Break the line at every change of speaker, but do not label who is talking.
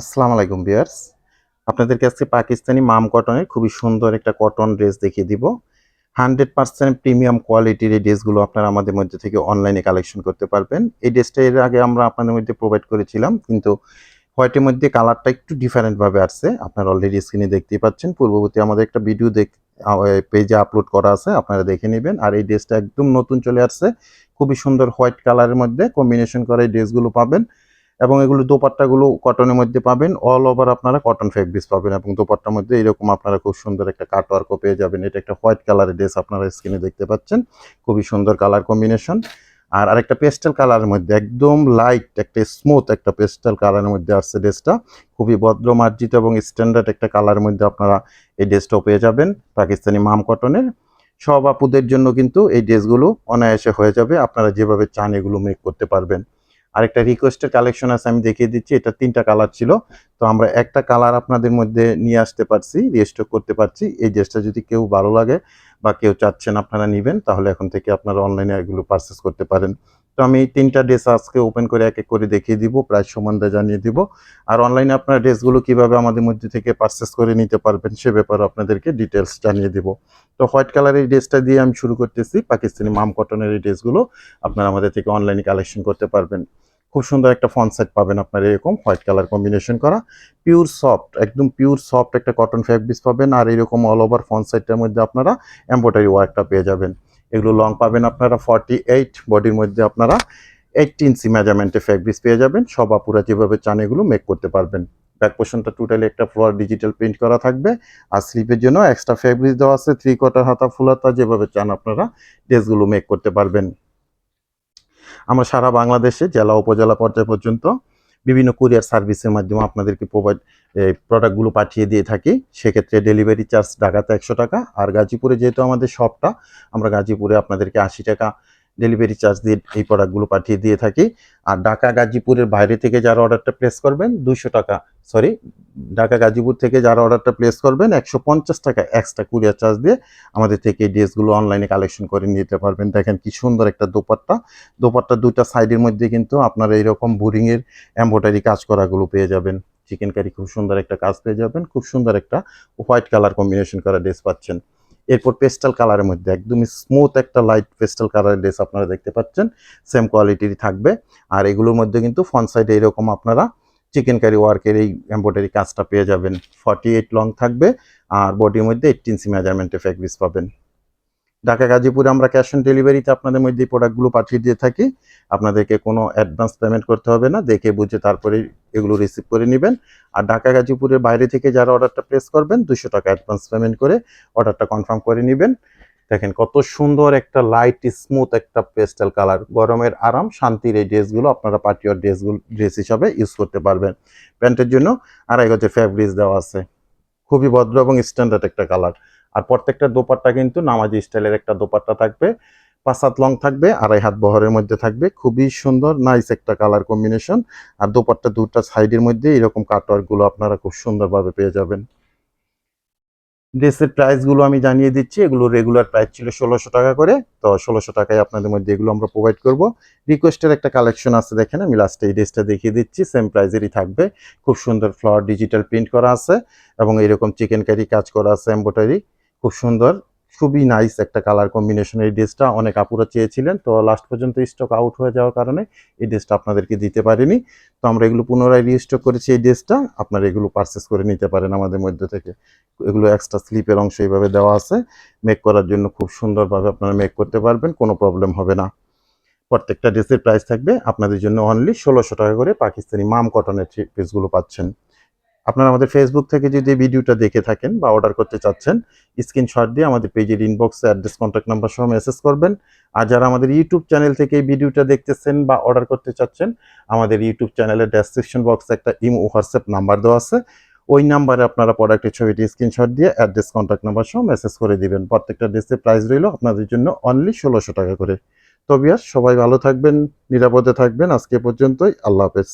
আসসালামু আলাইকুম বিয়ার্স আপনাদেরকে আজকে পাকিস্তানি মাম কটনের খুবই সুন্দর একটা কটন ড্রেস দেখিয়ে দিব। হান্ড্রেড পার্সেন্ট প্রিমিয়াম কোয়ালিটির এই ড্রেসগুলো আপনারা আমাদের মধ্যে থেকে অনলাইনে কালেকশন করতে পারবেন। এই ড্রেসটা এর আগে আমরা আপনাদের মধ্যে প্রোভাইড করেছিলাম, কিন্তু হোয়াইটের মধ্যে কালারটা একটু ডিফারেন্টভাবে আসছে। আপনারা অলরেডি স্ক্রিনে দেখতেই পাচ্ছেন। পূর্ববর্তী আমাদের একটা ভিডিও দেখ পেজে আপলোড করা আছে, আপনারা দেখে নেবেন। আর এই ড্রেসটা একদম নতুন চলে আসছে। খুবই সুন্দর হোয়াইট কালারের মধ্যে কম্বিনেশন করা এই ড্রেসগুলো পাবেন। এবং এগুলো দোপাট্টাগুলো কটনের মধ্যে পাবেন। অল ওভার আপনারা কটন ফেব্রিক্স পাবেন এবং দোপাট্টার মধ্যে এরকম আপনারা খুব সুন্দর একটা কাটওয়ার্কও পেয়ে যাবেন। এটা একটা হোয়াইট কালারের ড্রেস আপনারা স্ক্রিনে দেখতে পাচ্ছেন। খুবই সুন্দর কালার কম্বিনেশন আর আরেকটা পেস্টাল কালারের মধ্যে একদম লাইট একটা স্মুথ একটা পেস্টাল কালারের মধ্যে আসছে ড্রেসটা খুবই ভদ্র মার্জিত এবং স্ট্যান্ডার্ড একটা কালারের মধ্যে আপনারা এই ড্রেসটাও পেয়ে যাবেন পাকিস্তানি মাম কটনের সব আপুদের জন্য কিন্তু এই ড্রেসগুলো অনায়াসে হয়ে যাবে। আপনারা যেভাবে চান এগুলো মেক করতে পারবেন। আরেকটা রিকোয়েস্টের কালেকশন আছে, আমি দেখিয়ে দিচ্ছি, এটা তিনটা কালার ছিল। তো আমরা একটা কালার আপনাদের মধ্যে নিয়ে আসতে পারছি রিস্টক করতে পারছি। এই ড্রেসটা যদি কেউ ভালো লাগে বা কেউ চাচ্ছেন আপনারা নেবেন, তাহলে এখন থেকে আপনারা অনলাইনে এগুলো পারচেস করতে পারেন। তো আমি তিনটা ড্রেস আজকে ওপেন করে এক এক করে দেখিয়ে দিব প্রাইস সম্বন্ধে জানিয়ে দিব। আর অনলাইনে আপনারা ড্রেসগুলো কীভাবে আমাদের মধ্যে থেকে পারচেস করে নিতে পারবেন, সে ব্যাপারে আপনাদেরকে ডিটেলস জানিয়ে দিব। তো হোয়াইট কালারের ড্রেসটা দিয়ে আমি শুরু করতেছি, পাকিস্তানি মাম কটনের এই ড্রেসগুলো আপনারা আমাদের থেকে অনলাইনে কালেকশন করতে পারবেন। খুব সুন্দর একটা ফন সেট পাবেন আপনার এরকম হোয়াইট কালার কম্বিনেশন করা। পিওর সফট একদম পিওর সফট একটা কটন ফ্যাব্রিক্স পাবেন আর এরকম অল ওভার ফন সেটটার মধ্যে আপনারা এম্ব্রয়ডারি ওয়ার্কটা পেয়ে যাবেন। এগুলো লং পাবেন আপনারা ফর্টি এইট বডির মধ্যে আপনারা এইটটি ইঞ্চি মেজারমেন্টে ফ্যাব্রিক্স পেয়ে যাবেন। সব আপুরা যেভাবে চান এগুলো মেক করতে পারবেন। ব্যাক পোর্শনটা টোটালি একটা ফ্লোর ডিজিটাল প্রিন্ট করা থাকবে আর স্লিপের জন্য এক্সট্রা ফ্যাব্রিক দেওয়া আছে থ্রি কোয়ার্টার হাতা ফুল হাতা, যেভাবে চান আপনারা ড্রেসগুলো মেক করতে পারবেন। আমরা সারা বাংলাদেশে জেলা, উপজেলা পর্যায় পর্যন্ত বিভিন্ন কুরিয়ার সার্ভিসের মাধ্যমে আপনাদেরকে প্রোভাইড প্রোডাক্টগুলো পাঠিয়ে দিয়ে থাকি। সেক্ষেত্রে ডেলিভারি চার্জ ঢাকাতে একশো টাকা। আর গাজীপুরে যেহেতু আমাদের শপটা আমরা গাজীপুরে আপনাদেরকে আশি টাকা ডেলিভারি চার্জ দিয়ে এই প্রোডাক্টগুলো পাঠিয়ে দিয়ে থাকি। আর ঢাকা গাজীপুরের বাইরে থেকে যারা অর্ডারটা প্লেস করবেন দুশো টাকা সরি ঢাকা গাজীপুর থেকে যারা অর্ডারটা প্লেস করবেন, একশো পঞ্চাশ টাকা এক্সট্রা কুরিয়ার চার্জ দিয়ে আমাদের থেকে এই ড্রেসগুলো অনলাইনে কালেকশন করে নিতে পারবেন। দেখেন কি সুন্দর একটা দোপাট্টা। দোপাট্টা দুটা সাইডের মধ্যে কিন্তু আপনারা এইরকম বোরিংয়ের এম্ব্রয়ডারি কাজ করাগুলো পেয়ে যাবেন। চিকেন কারি খুব সুন্দর একটা কাজ পেয়ে যাবেন। খুব সুন্দর একটা হোয়াইট কালার কম্বিনেশন করা ড্রেস পাচ্ছেন। এরপর পেস্টাল কালারের মধ্যে, একদমই স্মুথ একটা লাইট পেস্টাল কালারের ড্রেস আপনারা দেখতে পাচ্ছেন সেম কোয়ালিটির থাকবে। আর এগুলোর মধ্যে কিন্তু ফ্রন্ট সাইডে এরকম আপনারা চিকেন কারি ওয়ার্কের এই এম্ব্রয়ডারি কাজটা পেয়ে যাবেন। ফর্টি এইট লং থাকবে, আর বডির মধ্যে এইটিন সি মেজারমেন্টে ফ্যাব্রিক্স পাবেন। ঢাকা, গাজীপুরে আমরা ক্যাশ অন ডেলিভারিতে আপনাদের মধ্যে প্রোডাক্টগুলো পাঠিয়ে দিয়ে থাকি। আপনাদেরকে কোনো অ্যাডভান্স পেমেন্ট করতে হবে না, দেখে বুঝে তারপরে এগুলো রিসিভ করে নেবেন। আর ঢাকা, গাজীপুরের বাইরে থেকে যারা অর্ডারটা প্লেস করবেন দুশো টাকা অ্যাডভান্স পেমেন্ট করে অর্ডারটা কনফার্ম করে নেবেন। দেখেন কত সুন্দর একটা লাইট স্মুথ একটা পেস্টাল কালার গরমের আরাম, শান্তির এই ড্রেসগুলো আপনারা পার্টিওয়ার ড্রেসগুলো ড্রেস হিসাবে ইউজ করতে পারবেন। প্যান্টের জন্য আড়াই গজের ফ্যাব্রিক্স দেওয়া আছে। খুবই ভদ্র এবং স্ট্যান্ডার্ড একটা কালার আর প্রত্যেকটা দোপাট্টা কিন্তু নামাজি স্টাইলের একটা দোপাট্টা থাকবে। পাঁচ হাত লং থাকবে, আড়াই হাত বহরের মধ্যে থাকবে। খুবই সুন্দর নাইস একটা কালার কম্বিনেশন আর দোপাট্টা দুটা সাইডের মধ্যে এরকম কাটওয়ার্কগুলো আপনারা খুব সুন্দরভাবে পেয়ে যাবেন। ড্রেসের প্রাইসগুলো আমি জানিয়ে দিচ্ছি। এগুলো রেগুলার প্রাইস ছিল ষোলোশো টাকা করে। তো ষোলোশো টাকায় আপনাদের মধ্যে এগুলো আমরা প্রোভাইড করব। রিকোয়েস্টের একটা কালেকশন আছে, দেখেন আমি লাস্টে এই ড্রেসটা দেখিয়ে দিচ্ছি। সেম প্রাইজেরই থাকবে। খুব সুন্দর ফ্লাওয়ার ডিজিটাল প্রিন্ট করা আছে এবং এরকম চিকেন কারি কাজ করা আছে এম্বোটারি খুব সুন্দর, খুবই নাইস একটা কালার কম্বিনেশন এই ড্রেসটা অনেক আপুরা চেয়েছিলেন, তো লাস্ট পর্যন্ত স্টক আউট হয়ে যাওয়ার কারণে এই ড্রেসটা আপনাদেরকে দিতে পারিনি। তো আমরা এগুলো পুনরায় রিস্টক করেছি এই ড্রেসটা আপনারা এগুলো পারচেস করে নিতে পারেন আমাদের মধ্যে থেকে। এগুলো এক্সট্রা স্লিপের অংশ এইভাবে দেওয়া আছে। মেক করার জন্য খুব সুন্দরভাবে আপনারা মেক করতে পারবেন, কোনো প্রবলেম হবে না। প্রত্যেকটা ড্রেসের প্রাইস থাকবে। আপনাদের জন্য অনলি ষোলোশো টাকা করে পাকিস্তানি মাম কটনের পিসগুলো পাচ্ছেন। আপনারা আমাদের ফেসবুক থেকে যদি ভিডিওটা দেখে থাকেন বা অর্ডার করতে চাচ্ছেন স্ক্রিনশট দিয়ে আমাদের পেজের ইনবক্সে অ্যাড্রেস কন্ট্যাক্ট নাম্বার সহ মেসেজ করবেন। আর যারা আমাদের ইউটিউব চ্যানেল থেকে ভিডিওটা দেখতেছেন বা অর্ডার করতে চাচ্ছেন, আমাদের ইউটিউব চ্যানেলের ডেসক্রিপশন বক্সে একটা ইমো হোয়াটসঅ্যাপ নাম্বার দেওয়া আছে। ওই নাম্বারে আপনারা প্রোডাক্টের ছবিটি স্ক্রিনশট দিয়ে অ্যাড্রেস কন্ট্যাক্ট নাম্বার সহ মেসেজ করে দিবেন। প্রত্যেকটা ড্রেসের প্রাইস রইল আপনাদের জন্য অনলি ষোলোশো টাকা করে। তবে আর সবাই ভালো থাকবেন, নিরাপদে থাকবেন। আজকে পর্যন্তই, আল্লাহ হাফেজ।